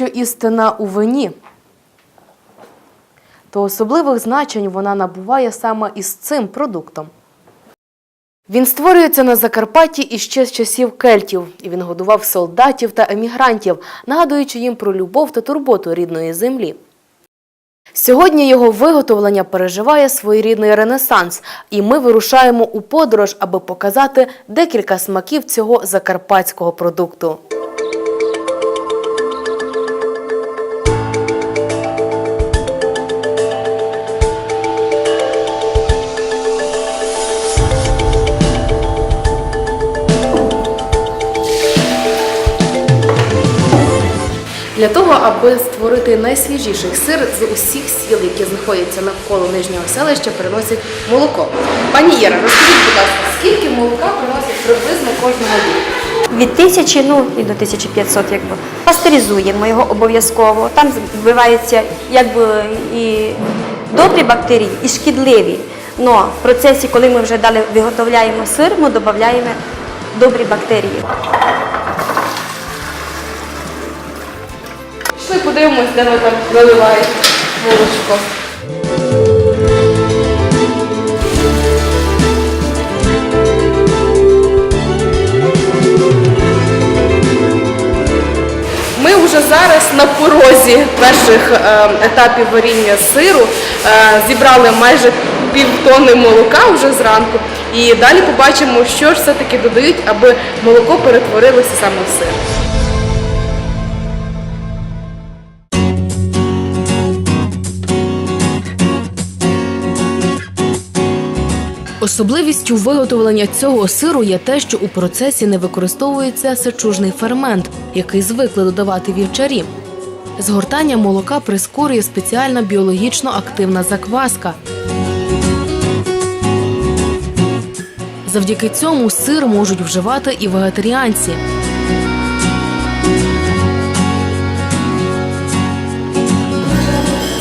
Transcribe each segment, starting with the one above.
що істина у вині, то особливих значень вона набуває саме із цим продуктом. Він створюється на Закарпатті іще з часів кельтів, і він годував солдатів та емігрантів, нагадуючи їм про любов та турботу рідної землі. Сьогодні його виготовлення переживає своєрідний ренесанс, і ми вирушаємо у подорож, аби показати декілька смаків цього закарпатського продукту. Для того, аби створити найсвіжіший сир з усіх сіл, які знаходяться навколо нижнього селища, приносять молоко. Пані Іра, розкажіть, будь ласка, скільки молока приносять приблизно кожного дня? Від 1000 ну, і до 1500 якби. Пастеризуємо його обов'язково. Там вбиваються якби і добрі бактерії, і шкідливі. Но в процесі, коли ми вже далі виготовляємо сир, ми додаємо добрі бактерії. Подивимось, де ви там наливаєте молочко. Ми вже зараз на порозі перших е, етапів варіння сиру. Е, зібрали майже півтони молока вже зранку. І далі побачимо, що ж все-таки додають, аби молоко перетворилося саме в сир. Особливістю виготовлення цього сиру є те, що у процесі не використовується сечужний фермент, який звикли додавати вівчарі. Згортання молока прискорює спеціальна біологічно активна закваска. Завдяки цьому сир можуть вживати і вегетаріанці.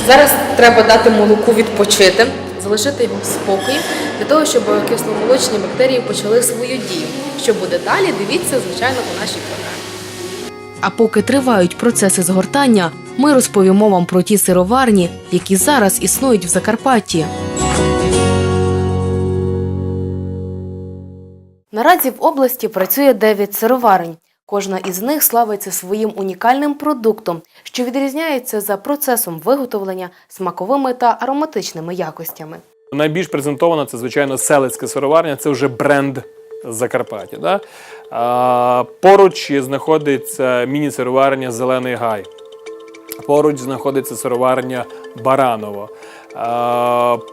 Зараз треба дати молоку відпочити, залишити його в спокої, для того, щоб кисломолочні бактерії почали свою дію. Що буде далі, дивіться, звичайно, у нашій програмі. А поки тривають процеси згортання, ми розповімо вам про ті сироварні, які зараз існують в Закарпатті. Наразі в області працює 9 сироварень. Кожна із них славиться своїм унікальним продуктом, що відрізняється за процесом виготовлення, смаковими та ароматичними якостями. Найбільш презентована це, звичайно, селицька сироварня, це вже бренд Закарпаття. Да? А, поруч знаходиться міні-сироварня Зелений Гай. Поруч знаходиться сироварня Бараново.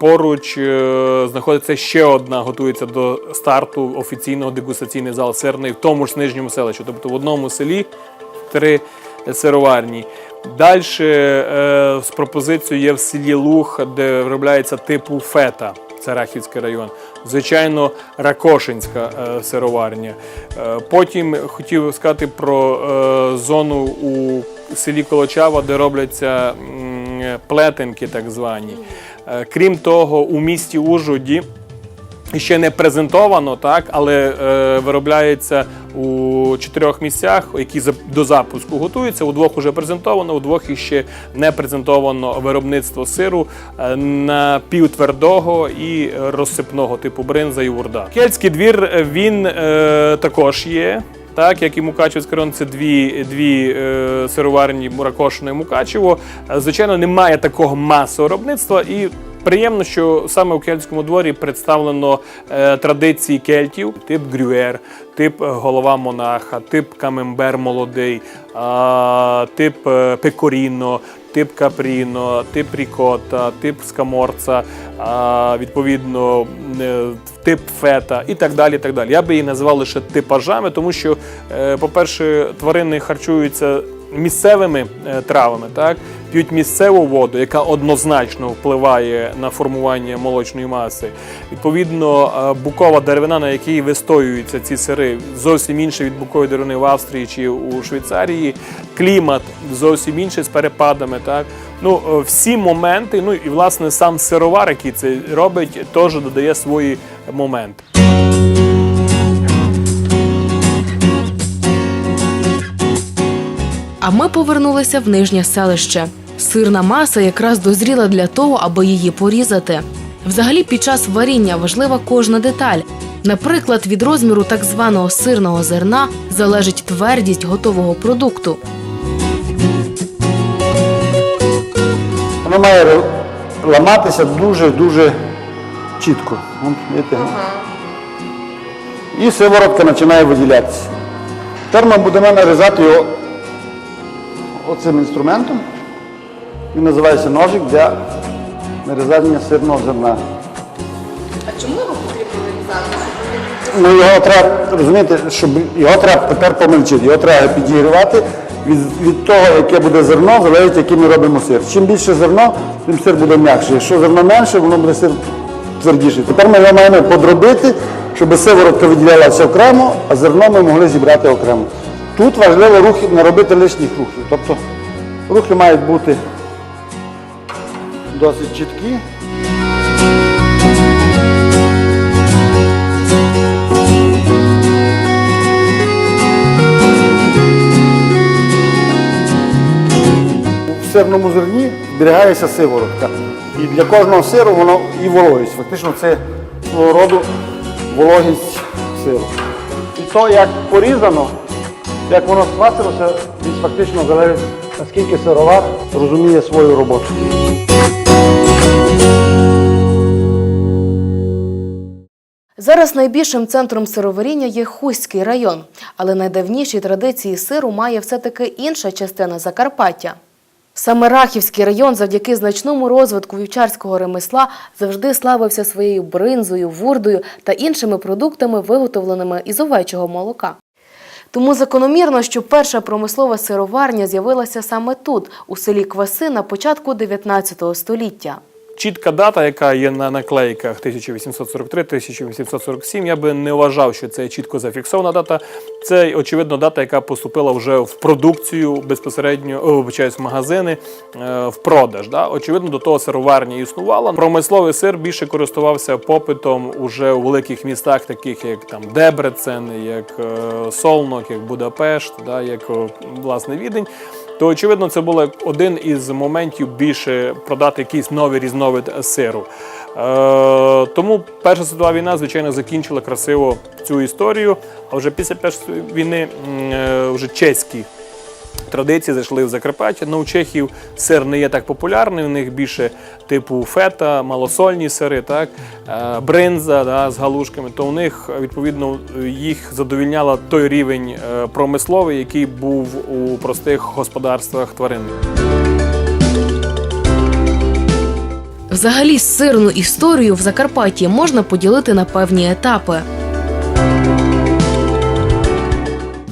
Поруч е, знаходиться ще одна, готується до старту офіційного дегустаційний зал сирний в тому ж нижньому селищі. Тобто в одному селі три сироварні. Далі е, з пропозицією є в селі Луг, де виробляється типу фета. Це Рахівський район. Звичайно, Ракошинська е, сироварня. Потім хотів сказати про зону у селі Колочава, де робляться плетенки, так звані. Е, крім того, у місті Ужгороді ще не презентовано, так, але е, виробляється у чотирьох місцях, які до запуску готуються. У двох вже презентовано, у двох іще не презентовано виробництво сиру е, напівтвердого і розсипного типу бринза і вурда. Кельтський двір е, він е, також є. Так, як і Мукачівський район, це дві, дві е, сироварні Муракошино Мукачево. Е, Звичайно, немає такого масового виробництва і Приємно, що саме у кельтському дворі представлено е, традиції кельтів, тип грюер, тип е, голова монаха, тип камембер молодий, тип е, пекоріно, тип капріно, тип рікота, тип скаморца, відповідно тип фета і так далі. так далі. Я би її назвав лише типажами, тому що, по-перше, тварини харчуються місцевими е, травами, так п'ють місцеву воду, яка однозначно впливає на формування молочної маси. Відповідно, е, букова деревина, на якій вистоюються ці сири, зовсім інше від букової деревини в Австрії чи у Швейцарії. Клімат зовсім інший з перепадами. Так ну е, всі моменти. Ну і власне сам сировар, який це робить, теж додає свої моменти. А ми повернулися в нижнє селище. Сирна маса якраз дозріла для того, аби її порізати. Взагалі, під час варіння важлива кожна деталь. Наприклад, від розміру так званого сирного зерна залежить твердість готового продукту. Воно має ламатися дуже-дуже чітко. І сиворотка починає виділятися. Тепер ми будемо нарізати його оцим інструментом. Він називається ножик для нарізання сирного зерна. А чому його потрібно нарізати? Ну, його треба, розумієте, щоб його треба тепер помельчити, його треба підігрівати. Від, від того, яке буде зерно, залежить, який ми робимо сир. Чим більше зерно, тим сир буде м'якший. Якщо зерно менше, воно буде сир твердіший. Тепер ми його маємо подробити, щоб сиворотка виділялася окремо, а зерно ми могли зібрати окремо. Тут важливо рухи, не робити лишніх рухів. Тобто рухи мають бути досить чіткі. В сирному зерні зберігається сиворотка. І для кожного сиру воно і вологість. Фактично це свого роду вологість сиру. І то, як порізано, як воно схватилося, від фактично залежить, наскільки сировар розуміє свою роботу. Зараз найбільшим центром сироваріння є Хуський район, але найдавніші традиції сиру має все-таки інша частина Закарпаття. Саме Рахівський район завдяки значному розвитку вівчарського ремесла завжди славився своєю бринзою, вурдою та іншими продуктами, виготовленими із овечого молока. Тому закономірно, що перша промислова сироварня з'явилася саме тут, у селі Кваси, на початку 19 століття. Чітка дата, яка є на наклейках 1843-1847, я би не вважав, що це чітко зафіксована дата. Це, очевидно, дата, яка поступила вже в продукцію безпосередньо, вибачаюсь, в магазини, е, в продаж. Да? Очевидно, до того сироварня існувала. Промисловий сир більше користувався попитом уже у великих містах, таких як там Дебрецен, як е, Солнок, як Будапешт, да? як власне Відень то очевидно це було один із моментів більше продати якийсь новий різновид сиру. Е, тому Перша світова війна, звичайно, закінчила красиво цю історію. А вже після Першої війни е, вже чеські традиції зайшли в Закарпаття. Ну, у чехів сир не є так популярний, у них більше типу фета, малосольні сири, так, е, бринза да, з галушками, то у них відповідно їх задовільняла той рівень е, промисловий, який був у простих господарствах тварин. Взагалі, сирну історію в Закарпатті можна поділити на певні етапи.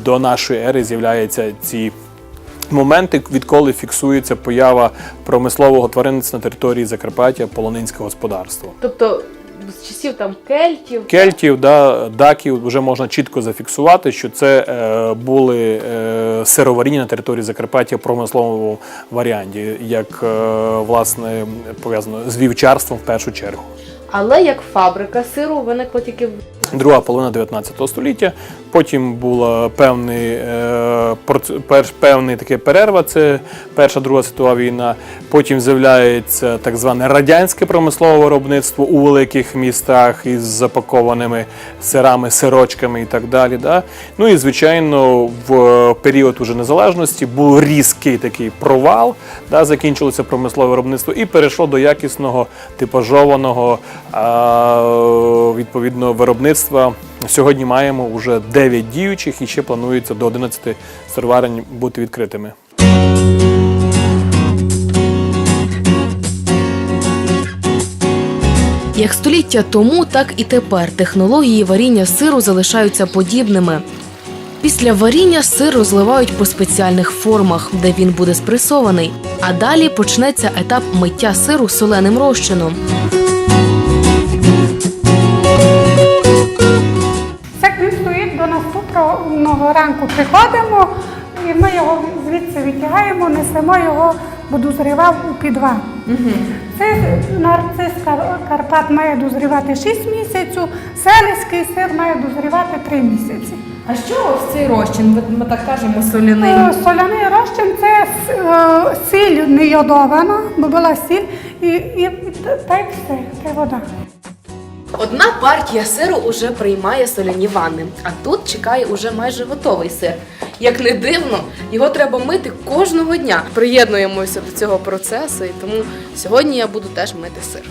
До нашої ери з'являються ці моменти, відколи фіксується поява промислового тваринництва на території Закарпаття, полонинське господарство. Тобто з часів там кельтів. Кельтів, да, даків вже можна чітко зафіксувати, що це е, були е, сироваріння на території Закарпаття в промисловому варіанті, як е, власне пов'язано з вівчарством в першу чергу. Але як фабрика сиру виникла тільки в Друга половина 19 століття. Потім була певний, е, перш, певний таке перерва, це Перша Друга світова війна. Потім з'являється так зване радянське промислове виробництво у великих містах із запакованими сирами, сирочками і так далі. Да? Ну і звичайно, в період уже незалежності був різкий такий провал, да? закінчилося промислове виробництво і перейшло до якісного типажованого відповідно виробництва. Сьогодні маємо вже 9 діючих і ще планується до 11 сироварень бути відкритими. Як століття тому, так і тепер технології варіння сиру залишаються подібними. Після варіння сир розливають по спеціальних формах, де він буде спресований. А далі почнеться етап миття сиру соленим розчином. Наступного ранку. Приходимо і ми його звідси витягаємо, несемо його, бо дозрівав у підвал. Це нарцис Карпат має дозрівати 6 місяців, селицький сир має дозрівати 3 місяці. А що ось цей розчин? Ми, так кажемо соляний. Е, Соляний розчин це е, сіль не йодована, бо була сіль, і, і та та й все, це вода. Одна партія сиру уже приймає соляні ванни, а тут чекає уже майже готовий сир. Як не дивно, його треба мити кожного дня. Приєднуємося до цього процесу, і тому сьогодні я буду теж мити сир.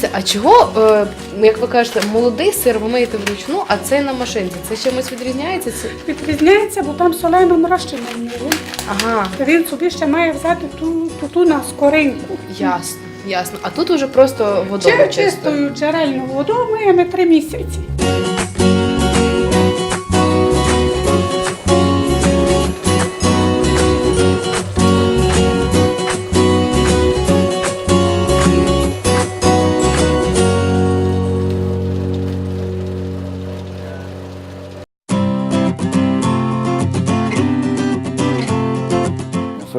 Дивіться, а чого, е, як ви кажете, молодий сир ви миєте вручну, а цей на машинці? Це чимось відрізняється? Відрізняється, бо там соленим розчином. Ага, Він собі ще має взяти ту, ту, ту на скоринку. ясно, ясно. А тут уже просто водою Чи чисто. чистою джерельну водою миємо три місяці.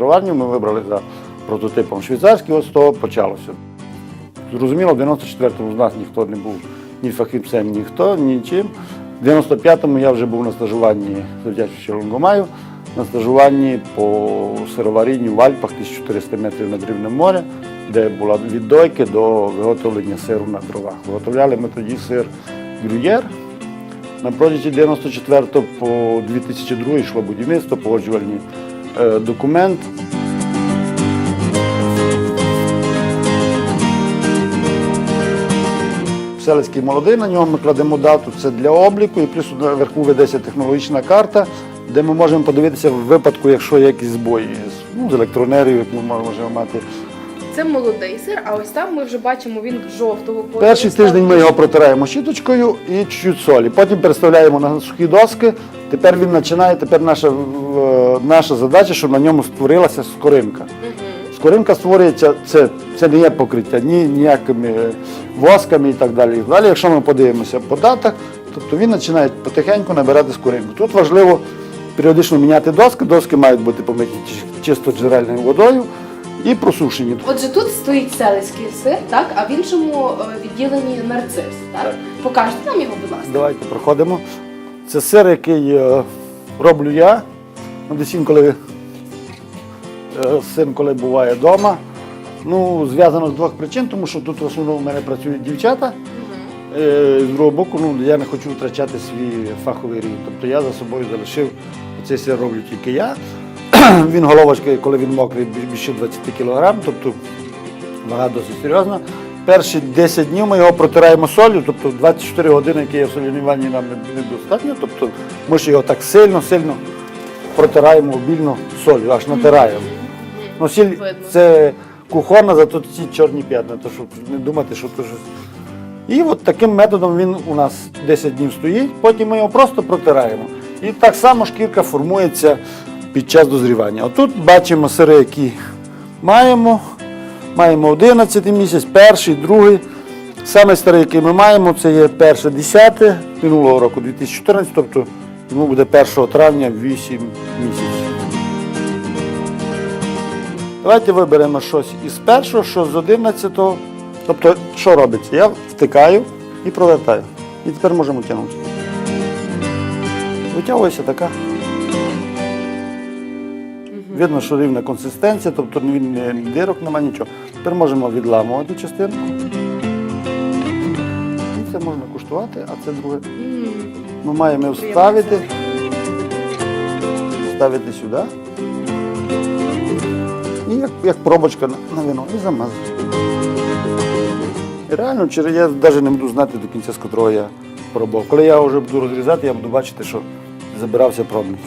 Сироварню ми вибрали за прототипом швейцарський, ось з того почалося. Зрозуміло, в 94-му з нас ніхто не був ні фахівцем, ніхто, нічим. В 95-му я вже був на стажуванні, завдячуючи Лонгомаю, на стажуванні по сироварінню в Альпах 1400 метрів над рівнем моря, де була від дойки до виготовлення сиру на дровах. Виготовляли ми тоді сир грюєр. На протязі 94 по 2002 йшло будівництво, погоджувальні документ. Селецький молодий, на нього ми кладемо дату, це для обліку, і плюс наверху ведеться технологічна карта, де ми можемо подивитися в випадку, якщо є якісь збої ну, з електроенергією, як ми можемо мати. Це молодий сир, а ось там ми вже бачимо він жовтого кольору. Перший тиждень ми його протираємо щіточкою і чуть-чуть солі. Потім переставляємо на сухі доски. Тепер він починає. Тепер наша, е, наша задача, щоб на ньому створилася скоринка. Скоринка створюється, це, це не є покриття ні ніякими восками і так далі. Далі, якщо ми подивимося по датах, тобто він починає потихеньку набирати скоринку. Тут важливо періодично міняти доски. Доски мають бути помиті чисто джерельною водою і просушені. Отже, тут стоїть селицький сир, так, а в іншому е, відділенні нарцис. Так? Так. Покажете нам його, будь ласка. Давайте проходимо. Це сир, який е, роблю я. Ну, десь інколи е, син, коли буває вдома. Ну, зв'язано з двох причин, тому що тут в основному в мене працюють дівчата. З другого боку, ну, я не хочу втрачати свій фаховий рівень. Тобто я за собою залишив цей сир роблю тільки я. Він головочка, коли він мокрий, більше 20 кг, тобто вага досить серйозна. Перші 10 днів ми його протираємо солью, тобто 24 години, які є в соляній ванні, нам не- недостатньо. Тобто ми ж його так сильно-сильно протираємо обільно солью, аж натираємо. Ну, сіль це кухонна, зато ці чорні п'ятна, то щоб не думати, що то щось. І от таким методом він у нас 10 днів стоїть, потім ми його просто протираємо. І так само шкірка формується під час дозрівання. Отут бачимо сири, які маємо. Маємо 11 місяць, перший, другий. Саме старий, який ми маємо, це є перше 10 минулого року, 2014, тобто йому буде 1 травня 8 місяців. Давайте виберемо щось із першого, що з 11-го. Тобто, що робиться? Я втикаю і провертаю. І тепер можемо тягнути. Витягується така. Видно, що рівна консистенція, тобто він дирок, немає нічого. Тепер можемо відламувати частинку. І це можна куштувати, а це друге. Ми маємо вставити. Ставити сюди. І як, як пробочка на, на вино і замазати. І реально, я навіть не буду знати до кінця, з котрого я пробував. Коли я вже буду розрізати, я буду бачити, що забирався пробник.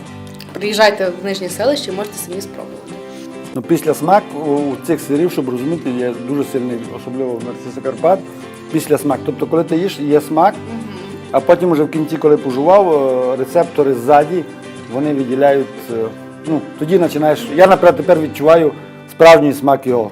Приїжджайте в нижнє селище, можете самі спробувати. Ну, після смак у цих сирів, щоб розуміти, є дуже сильний, особливо в Нарциса Карпат, після смак. Тобто, коли ти їш, є смак, а потім вже в кінці, коли пожував, е, рецептори ззаді, вони виділяють. е, Ну, тоді починаєш. Я, наприклад, тепер відчуваю справжній смак його.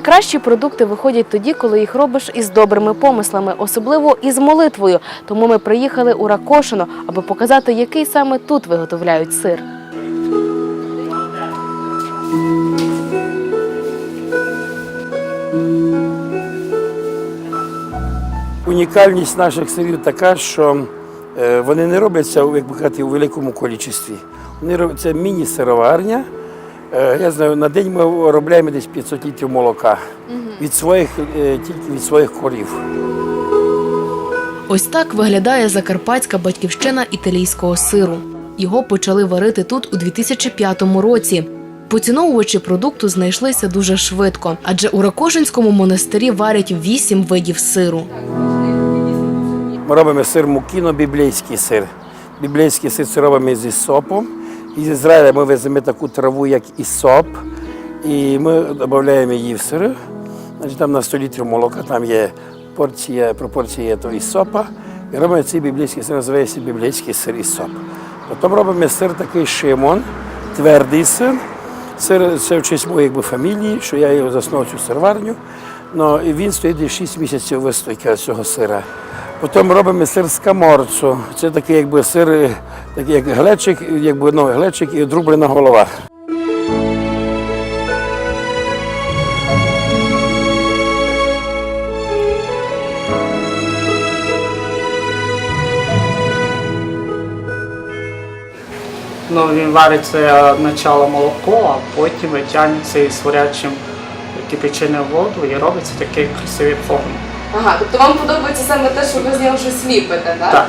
Найкращі продукти виходять тоді, коли їх робиш із добрими помислами, особливо із молитвою. Тому ми приїхали у Ракошино, аби показати, який саме тут виготовляють сир. Унікальність наших сирів така, що е, вони не робляться, як би казати, у великому кількості. Вони роб- це міні-сироварня. Е, Я знаю, на день ми виробляємо десь 500 літрів молока від своїх, е, тільки від своїх корів. Ось так виглядає закарпатська батьківщина італійського сиру. Його почали варити тут у 2005 році. Поціновувачі продукту знайшлися дуже швидко, адже у Ракошинському монастирі варять вісім видів сиру. Ми робимо сир мукіно, біблійський сир. Біблійський сир це робимо зі сопом. Із Ізраїля ми веземо таку траву, як ісоп, і ми додаємо її в сир. Значить, там на 100 літрів молока там є порція, пропорція того ісопа. І робимо цей біблійський сир, називається біблійський сир ісоп. Потім робимо сир такий шимон, твердий сир. Сир це в честь моєї якби, фамілії, що я його заснував цю сироварню. Ну, і він стоїть 6 місяців вистойка цього сира. Потім робимо сир з каморцу. Це такий якби сир, е, такий як глечик, якби ну, глечик і одрублена голова. Ну, він вариться спочатку молоко, а потім витягнеться із горячим кипяченою воду і робиться такі красиві форми. Ага, тобто вам подобається саме те, що ви з нього щось ліпите, так? Так,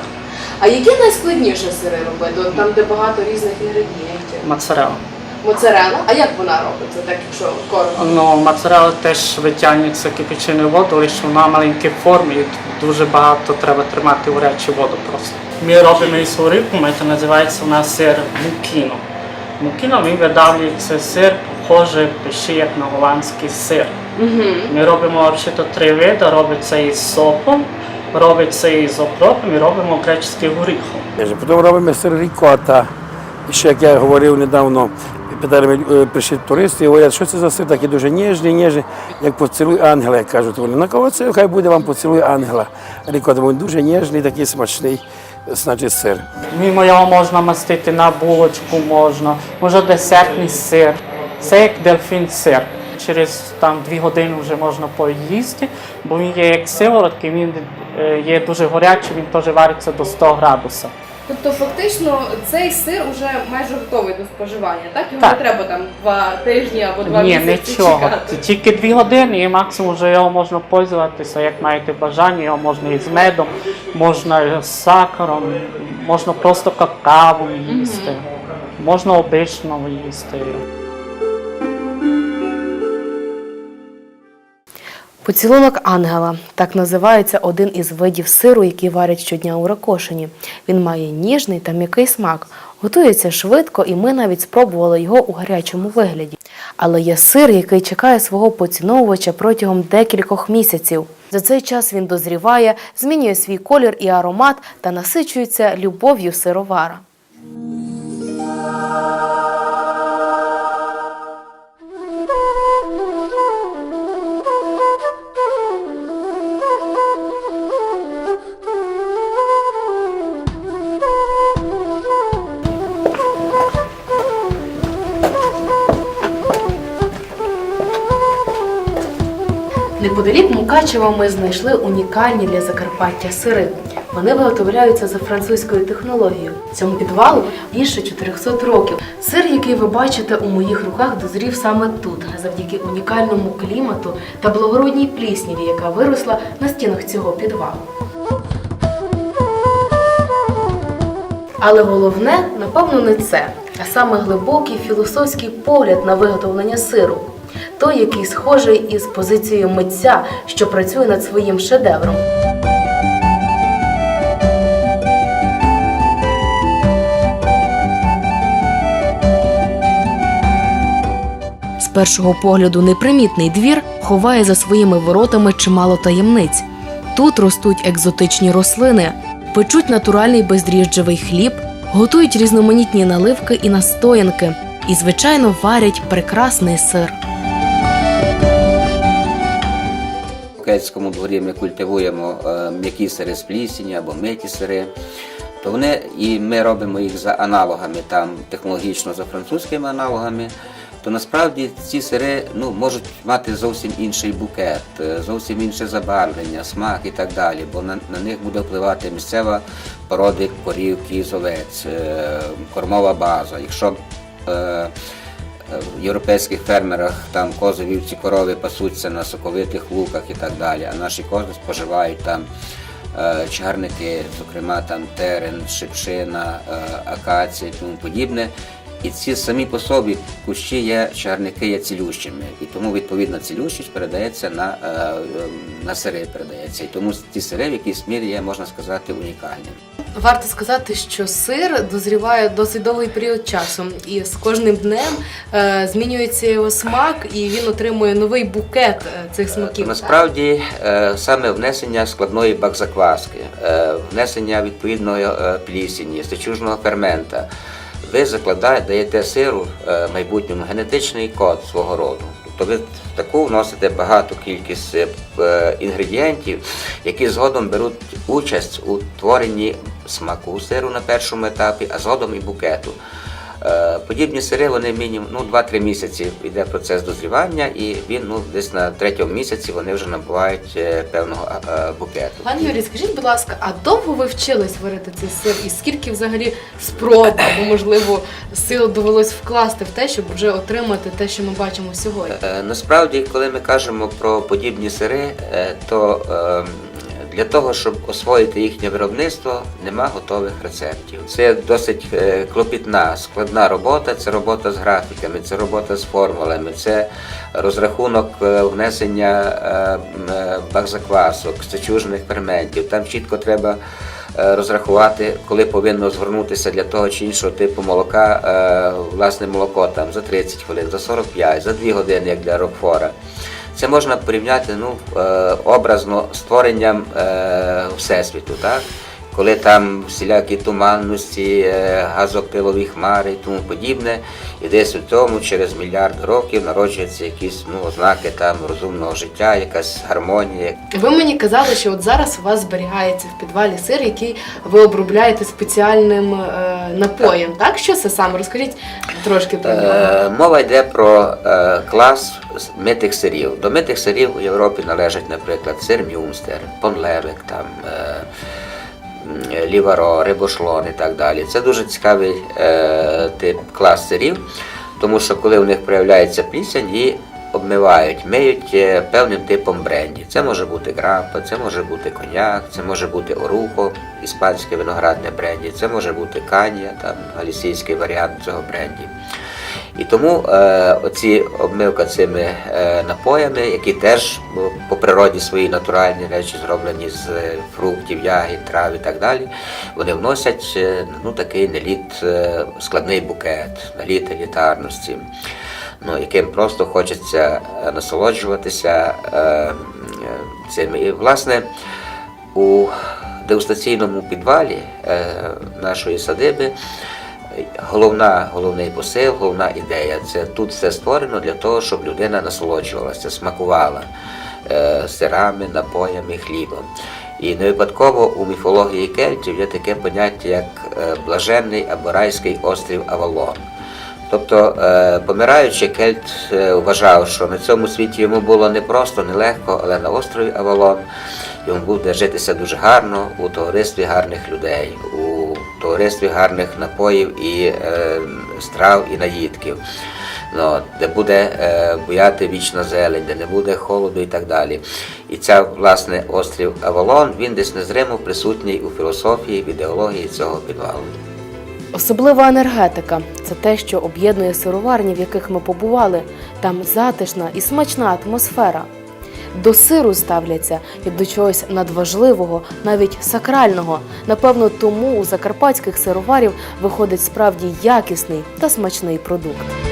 А які найскладніше сири робити? От там, де багато різних інгредієнтів. моцарелла. Моцарелла? А як вона робиться, так якщо коротко? Ну, моцарелла теж витягнеться кипяченою воду, лише вона в маленькій формі і дуже багато треба тримати в гарячу воду просто. Ми робимо із оріхом, це називається у нас сир мукіно. Мукіно він видавлюється сир, похоже пиши як на голландський сир. Ми робимо взагалі три види, робиться із сопом, робиться із окропом і робимо греческим горіхом. Потім робимо сир рікота. І ще, як я говорив недавно, питали, е, прийшли туристи і говорять, що це за сир такий дуже ніжний, ніжний, як поцілуй ангела, як кажуть вони. На кого це хай буде вам поцілуй ангела. Рікота, він дуже ніжний, такий смачний, значить, сир. Мимо його можна мастити на булочку, можна, може десертний сир. Це як дельфін сир. Через там дві години вже можна поїсти, бо він є як сиворотки, він е, є дуже гарячий, він теж вариться до 100 градусів. Тобто фактично цей сир вже майже готовий до споживання, так? Його Так. не треба там два тижні або два Ні, місяці нічого. чекати. Це тільки дві години і максимум вже його можна пользуватися, як маєте бажання, його можна і з медом, можна і з сахаром, можна просто какао їсти, можна обично їсти. Поцілунок ангела так називається один із видів сиру, який варять щодня у Ракошині. Він має ніжний та м'який смак. Готується швидко, і ми навіть спробували його у гарячому вигляді. Але є сир, який чекає свого поціновувача протягом декількох місяців. За цей час він дозріває, змінює свій колір і аромат та насичується любов'ю сировара. Неподалік Мукачева ми знайшли унікальні для Закарпаття сири. Вони виготовляються за французькою технологією. Цьому підвалу більше 400 років. Сир, який ви бачите у моїх руках, дозрів саме тут, завдяки унікальному клімату та благородній плісніві, яка виросла на стінах цього підвалу. Але головне, напевно, не це, а саме глибокий філософський погляд на виготовлення сиру. Той, який схожий із позицією митця, що працює над своїм шедевром. З першого погляду непримітний двір ховає за своїми воротами чимало таємниць. Тут ростуть екзотичні рослини, печуть натуральний бездріжджевий хліб, готують різноманітні наливки і настоянки, і, звичайно, варять прекрасний сир. В Кельтському дворі ми культивуємо е, м'які сири з плісені або миті сири. То вони, і ми робимо їх за аналогами, там технологічно за французькими аналогами. То насправді ці сири ну, можуть мати зовсім інший букет, е, зовсім інше забарвлення, смак і так далі, бо на, на них буде впливати місцева породи корів, кіз, е, кормова база. Якщо е, в європейських фермерах там кози, вівці, корови пасуться на соковитих луках і так далі, а наші кози споживають там е, чагарники, зокрема там терен, шипшина, е, акація і тому подібне. І ці самі по собі кущі є чагарники є цілющими, і тому відповідна цілющість передається на, е, на сири, передається. І тому ці сири в якійсь мірі є, можна сказати, унікальними. Варто сказати, що сир дозріває досить довгий період часу, і з кожним днем е, змінюється його смак, і він отримує новий букет е, цих смаків. Насправді е, саме внесення складної бакзакваски, е, внесення відповідної е, плісені, стечужного фермента. Ви закладаєте, даєте сиру е, майбутньому генетичний код свого роду. Тобто ви в таку вносите багату кількість е, інгредієнтів, які згодом беруть участь у творенні смаку сиру на першому етапі, а згодом і букету. Е, Подібні сири вони мінімум ну, 2-3 місяці йде процес дозрівання, і він ну, десь на третьому місяці вони вже набувають е, певного е, букету. Пане Юрій, скажіть, будь ласка, а довго ви вчились варити цей сир? І скільки взагалі спроб або можливо сил довелось вкласти в те, щоб вже отримати те, що ми бачимо сьогодні? Насправді, коли ми кажемо про подібні сири, то е, для того, щоб освоїти їхнє виробництво, нема готових рецептів. Це досить е, клопітна, складна робота. Це робота з графіками, це робота з формулами, це розрахунок е, внесення е, бакзаквасок, стечужних ферментів. Там чітко треба. Розрахувати, коли повинно згорнутися для того чи іншого типу молока власне молоко там за 30 хвилин, за 45, за 2 години, як для Рокфора. Це можна порівняти ну, е, образно створенням е, Всесвіту, так? Коли там всілякі туманності, е, газопилові хмари і тому подібне, і десь у тому через мільярд років народжуються якісь ну, ознаки там розумного життя, якась гармонія. Ви мені казали, що от зараз у вас зберігається в підвалі сир, який ви обробляєте спеціальним е, напоєм. Так, що це саме? Розкажіть трошки про нього. Е, мова йде про е, клас митих сирів. До митих сирів у Європі належать, наприклад, сир Мюнстер, Понлевик, там, е, Ліваро, Рибошлон і так далі. Це дуже цікавий е, тип клас сирів, тому що коли у них проявляється плісень, її обмивають, миють е, певним типом бренді. Це може бути грапа, це може бути коньяк, це може бути орухо, іспанське виноградне бренді, це може бути канія, там галісійський варіант цього бренді. І тому е, оці обмивка цими е, напоями, які теж ну, по природі свої натуральні речі зроблені з е, фруктів, ягід, трав і так далі, вони вносять е, ну, такий наліт, е, складний букет, наліт елітарності, ну, яким просто хочеться насолоджуватися е, цим. І, власне, у дегустаційному підвалі е, нашої садиби Головна, головний посил, головна ідея це тут все створено для того, щоб людина насолоджувалася, смакувала е, сирами, напоями, хлібом. І не випадково у міфології кельтів є таке поняття, як е, блаженний або райський острів Авалон. Тобто, е, помираючи, Кельт е, вважав, що на цьому світі йому було не просто, не легко, але на острові Авалон йому буде житися дуже гарно у товаристві гарних людей, у товаристві гарних напоїв і е, страв і наїдків. Ну, де буде е, буяти вічна зелень, де не буде холоду і так далі. І ця, власне, острів Авалон, він десь незримо присутній у філософії, в ідеології цього підвалу. Особлива енергетика це те, що об'єднує сироварні, в яких ми побували. Там затишна і смачна атмосфера. До сиру ставляться як до чогось надважливого, навіть сакрального. Напевно, тому у закарпатських сироварів виходить справді якісний та смачний продукт.